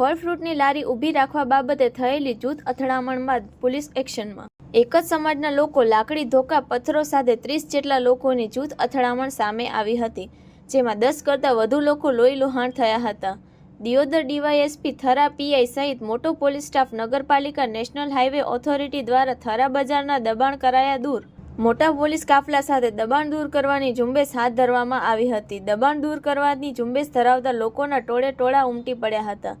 ફળ ફ્રૂટની લારી ઊભી રાખવા બાબતે થયેલી જૂથ અથડામણ બાદ પોલીસ એક્શનમાં. એક જ સમાજના લોકો લાકડી ધોકા પથ્થરો સાથે ત્રીસ જેટલા લોકોની જૂથ અથડામણ સામે આવી હતી, જેમાં દસ કરતાં વધુ લોકો લોહી લુહાણ થયા હતા. દિયોદર ડીવાયએસપી થરા પીઆઈ સહિત મોટો પોલીસ સ્ટાફ નગરપાલિકા નેશનલ હાઈવે ઓથોરિટી દ્વારા થરા બજારના દબાણ કરાયા દૂર. મોટા પોલીસ કાફલા સાથે દબાણ દૂર કરવાની ઝુંબેશ હાથ ધરવામાં આવી હતી. દબાણ દૂર કરવાની ઝુંબેશ ધરાવતા લોકોના ટોળે ટોળા ઉમટી પડ્યા હતા.